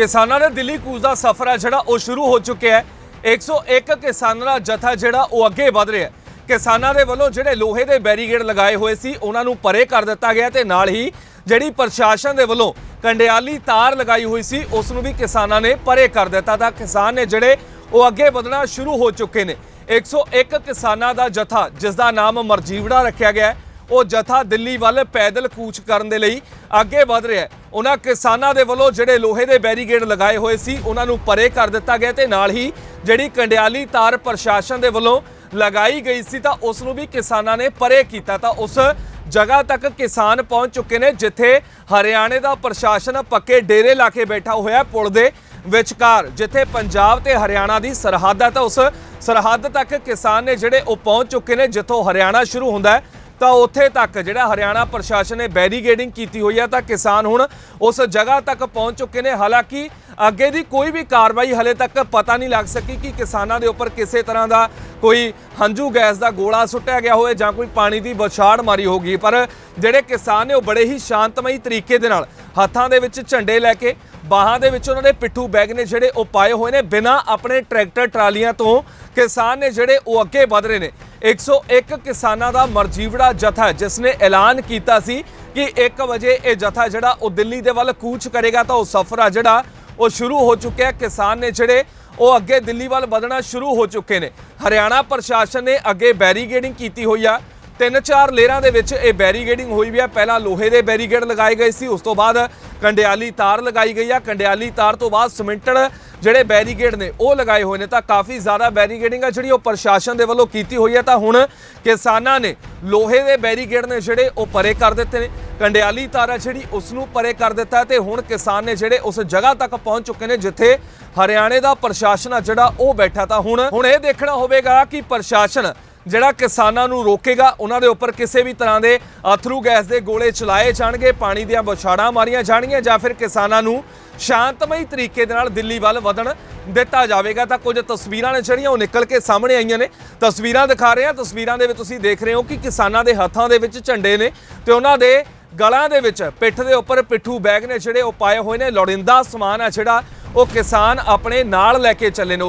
ਕਿਸਾਨਾਂ ਦਾ ਦਿੱਲੀ ਕੂਚ ਦਾ ਸਫ਼ਰ ਹੈ ਜਿਹੜਾ ਉਹ ਸ਼ੁਰੂ ਹੋ ਚੁੱਕਿਆ ਹੈ। 101 ਕਿਸਾਨਾਂ ਦਾ ਜਥਾ ਜਿਹੜਾ ਉਹ ਅੱਗੇ ਵਧ ਰਿਹਾ ਹੈ। ਕਿਸਾਨਾਂ ਦੇ ਵੱਲੋਂ ਜਿਹੜੇ ਲੋਹੇ ਦੇ ਬੈਰੀਗੇਡ ਲਗਾਏ ਹੋਏ ਸੀ, ਉਹਨਾਂ ਨੂੰ ਪਰੇ ਕਰ ਦਿੱਤਾ ਗਿਆ ਤੇ ਨਾਲ ਹੀ ਜਿਹੜੀ ਪ੍ਰਸ਼ਾਸਨ ਦੇ ਵੱਲੋਂ ਕੰਡਿਆਲੀ ਤਾਰ ਲਗਾਈ ਹੋਈ ਸੀ, ਉਸ ਨੂੰ ਵੀ ਕਿਸਾਨਾਂ ਨੇ ਪਰੇ ਕਰ ਦਿੱਤਾ ਤਾਂ ਕਿਸਾਨ ਨੇ ਜਿਹੜੇ ਉਹ ਅੱਗੇ ਵਧਣਾ ਸ਼ੁਰੂ ਹੋ ਚੁੱਕੇ ਨੇ। 101 ਕਿਸਾਨਾਂ ਦਾ ਜਥਾ, ਜਿਸ ਦਾ ਨਾਮ ਮਰਜੀਵੜਾ ਰੱਖਿਆ ਗਿਆ ਉਹ ਜਥਾ ਦਿੱਲੀ ਵੱਲ ਪੈਦਲ ਕੂਚ ਕਰਨ ਦੇ ਲਈ ਅੱਗੇ ਵਧ ਰਿਹਾ ਹੈ। ਉਹਨਾਂ ਕਿਸਾਨਾਂ ਦੇ ਵੱਲੋਂ ਜਿਹੜੇ ਲੋਹੇ ਦੇ ਬੈਰੀਗੇਡ ਲਗਾਏ ਹੋਏ ਸੀ, ਉਹਨਾਂ ਨੂੰ ਪਰੇ ਕਰ ਦਿੱਤਾ ਗਿਆ ਤੇ ਨਾਲ ਹੀ ਜਿਹੜੀ ਕੰਡਿਆਲੀ ਤਾਰ ਪ੍ਰਸ਼ਾਸਨ ਦੇ ਵੱਲੋਂ ਲਗਾਈ ਗਈ ਸੀ ਤਾਂ ਉਸ ਨੂੰ ਵੀ ਕਿਸਾਨਾਂ ਨੇ ਪਰੇ ਕੀਤਾ ਤਾਂ ਉਸ ਜਗ੍ਹਾ ਤੱਕ ਕਿਸਾਨ ਪਹੁੰਚ ਚੁੱਕੇ ਨੇ, ਜਿੱਥੇ ਹਰਿਆਣੇ ਦਾ ਪ੍ਰਸ਼ਾਸਨ ਪੱਕੇ ਡੇਰੇ ਲਾ ਕੇ ਬੈਠਾ ਹੋਇਆ ਪੁਲ ਦੇ ਵਿਚਕਾਰ, ਜਿੱਥੇ ਪੰਜਾਬ ਤੇ ਹਰਿਆਣਾ ਦੀ ਸਰਹੱਦ ਹੈ ਤਾਂ ਉਸ ਸਰਹੱਦ ਤੱਕ ਕਿਸਾਨ ਨੇ ਜਿਹੜੇ ਉਹ ਪਹੁੰਚ ਚੁੱਕੇ ਨੇ, ਜਿੱਥੋਂ ਹਰਿਆਣਾ ਸ਼ੁਰੂ ਹੁੰਦਾ ਹੈ। ਤਾਂ ਉੱਥੇ ਤੱਕ ਜਿਹੜਾ ਹਰਿਆਣਾ ਪ੍ਰਸ਼ਾਸਨ ਨੇ ਬੈਰੀਗੇਡਿੰਗ ਕੀਤੀ ਹੋਈ ਹੈ ਤਾਂ ਕਿਸਾਨ ਹੁਣ ਉਸ ਜਗ੍ਹਾ ਤੱਕ ਪਹੁੰਚ ਚੁੱਕੇ ਨੇ। ਹਾਲਾਂਕਿ ਅੱਗੇ ਦੀ ਕੋਈ ਵੀ ਕਾਰਵਾਈ ਹਲੇ ਤੱਕ ਪਤਾ ਨਹੀਂ ਲੱਗ ਸਕੀ ਕਿ ਕਿਸਾਨਾਂ ਦੇ ਉੱਪਰ ਕਿਸੇ ਤਰ੍ਹਾਂ ਦਾ ਕੋਈ ਹੰਝੂ ਗੈਸ ਦਾ ਗੋਲਾ ਸੁੱਟਿਆ ਗਿਆ ਹੋਵੇ ਜਾਂ ਕੋਈ ਪਾਣੀ ਦੀ ਬਛਾੜ ਮਾਰੀ ਹੋਗੀ ਪਰ ਜਿਹੜੇ ਕਿਸਾਨ ਨੇ ਉਹ ਬੜੇ ਹੀ ਸ਼ਾਂਤਮਈ ਤਰੀਕੇ ਦੇ ਨਾਲ ਹੱਥਾਂ ਦੇ ਵਿੱਚ ਝੰਡੇ ਲੈ ਕੇ ਬਾਹਾਂ ਦੇ ਵਿੱਚ ਉਹਨਾਂ ਦੇ ਪਿੱਠੂ ਬੈਗ ਨੇ ਜਿਹੜੇ ਉਹ ਪਾਏ ਹੋਏ ਨੇ ਬਿਨਾਂ ਆਪਣੇ ਟਰੈਕਟਰ ਟਰਾਲੀਆਂ ਤੋਂ ਕਿਸਾਨ ਨੇ ਜਿਹੜੇ ਉਹ ਅੱਗੇ ਵਧ ਰਹੇ ਨੇ। 101 ਕਿਸਾਨਾਂ ਦਾ ਮਰਜੀਵੜਾ ਜਥਾ ਜਿਸ ਨੇ ਐਲਾਨ ਕੀਤਾ ਸੀ ਕਿ 1 ਵਜੇ ਇਹ ਜਥਾ ਜਿਹੜਾ ਉਹ ਦਿੱਲੀ ਦੇ ਵੱਲ ਕੂਚ ਕਰੇਗਾ ਤਾਂ ਉਹ ਸਫ਼ਰ ਆ ਜਿਹੜਾ ਉਹ ਸ਼ੁਰੂ ਹੋ ਚੁੱਕਿਆ ਕਿਸਾਨ ਨੇ ਜਿਹੜੇ ਉਹ ਅੱਗੇ ਦਿੱਲੀ ਵੱਲ ਵਧਣਾ ਸ਼ੁਰੂ ਹੋ ਚੁੱਕੇ ਨੇ। ਹਰਿਆਣਾ ਪ੍ਰਸ਼ਾਸਨ ਨੇ ਅੱਗੇ ਬੈਰੀਗੇਡਿੰਗ ਕੀਤੀ ਹੋਈ ਆ। ਤਿੰਨ ਚਾਰ ਲੇਅਰਾਂ ਦੇ ਵਿੱਚ ਇਹ ਬੈਰੀਗੇਡਿੰਗ ਹੋਈ ਵੀ ਆ। ਪਹਿਲਾਂ ਲੋਹੇ ਦੇ ਬੈਰੀਗੇਡ ਲਗਾਏ ਗਏ ਸੀ। ਉਸ ਤੋਂ ਬਾਅਦ ਕੰਡਿਆਲੀ ਤਾਰ ਲਗਾਈ ਗਈ ਆ। ਕੰਡਿਆਲੀ ਤਾਰ ਤੋਂ ਬਾਅਦ ਸਿਮੈਂਟਡ ਜਿਹੜੇ ਬੈਰੀਗੇਡ ਨੇ, ਉਹ ਲਗਾਏ ਹੋਏ ਨੇ। ਤਾਂ ਕਾਫੀ ਜ਼ਿਆਦਾ ਬੈਰੀਗੇਡਿੰਗ ਆ ਜਿਹੜੀ ਉਹ ਪ੍ਰਸ਼ਾਸਨ ਦੇ ਵੱਲੋਂ ਕੀਤੀ ਹੋਈ ਹੈ ਤਾਂ ਹੁਣ ਕਿਸਾਨਾਂ ਨੇ ਲੋਹੇ ਦੇ ਬੈਰੀਗੇਡ ਨੇ ਜਿਹੜੇ, ਉਹ ਪਰੇ ਕਰ ਦਿੱਤੇ ਨੇ। ਕੰਡਿਆਲੀ ਤਾਰਾ ਜਿਹੜੀ ਉਸ ਨੂੰ ਪਰੇ ਕਰ ਦਿੱਤਾ ਤੇ ਹੁਣ ਕਿਸਾਨ ਨੇ ਜਿਹੜੇ ਉਸ ਜਗ੍ਹਾ ਤੱਕ ਪਹੁੰਚ ਚੁੱਕੇ ਨੇ ਜਿੱਥੇ ਹਰਿਆਣੇ ਦਾ ਪ੍ਰਸ਼ਾਸਨ ਆ ਜਿਹੜਾ ਉਹ ਬੈਠਾ ਤਾਂ ਹੁਣ ਹੁਣ ਇਹ ਦੇਖਣਾ ਹੋਵੇਗਾ ਕਿ ਪ੍ਰਸ਼ਾਸਨ ਜਿਹੜਾ ਕਿਸਾਨਾਂ ਨੂੰ ਰੋਕੇਗਾ, ਉਹਨਾਂ ਦੇ ਉੱਪਰ ਕਿਸੇ ਵੀ ਤਰ੍ਹਾਂ ਦੇ ਅਥਰੂ ਗੈਸ ਦੇ ਗੋਲੇ ਚਲਾਏ ਜਾਣਗੇ, ਪਾਣੀ ਦੀਆਂ ਬੌਛਾੜਾਂ ਮਾਰੀਆਂ ਜਾਣਗੀਆਂ ਜਾਂ ਫਿਰ ਕਿਸਾਨਾਂ ਨੂੰ ਸ਼ਾਂਤਮਈ ਤਰੀਕੇ ਦੇ ਨਾਲ ਦਿੱਲੀ ਵੱਲ ਵਧਣ ਦਿੱਤਾ ਜਾਵੇਗਾ। ਤਾਂ ਕੁਝ ਤਸਵੀਰਾਂ ਨੇ ਜਿਹੜੀਆਂ ਉਹ ਨਿਕਲ ਕੇ ਸਾਹਮਣੇ ਆਈਆਂ ਨੇ। ਤਸਵੀਰਾਂ ਦਿਖਾ ਰਹੇ ਹਾਂ। ਤਸਵੀਰਾਂ ਦੇ ਵਿੱਚ ਤੁਸੀਂ ਦੇਖ ਰਹੇ ਹੋ ਕਿ ਕਿਸਾਨਾਂ ਦੇ ਹੱਥਾਂ ਦੇ ਵਿੱਚ ਝੰਡੇ ਨੇ ਤੇ ਉਹਨਾਂ ਦੇ ਗਲਾਂ ਦੇ ਵਿੱਚ ਪਿੱਠ ਦੇ ਉੱਪਰ ਪਿੱਠੂ ਬੈਗ ਨੇ ਜਿਹੜੇ ਉਹ ਪਾਏ ਹੋਏ ਨੇ। ਲੋੜਿੰਦਾ ਸਮਾਨ ਆ ਜਿਹੜਾ ਉਹ ਕਿਸਾਨ ਆਪਣੇ ਨਾਲ ਲੈ ਕੇ ਚੱਲੇ ਨੇ। ਉਸ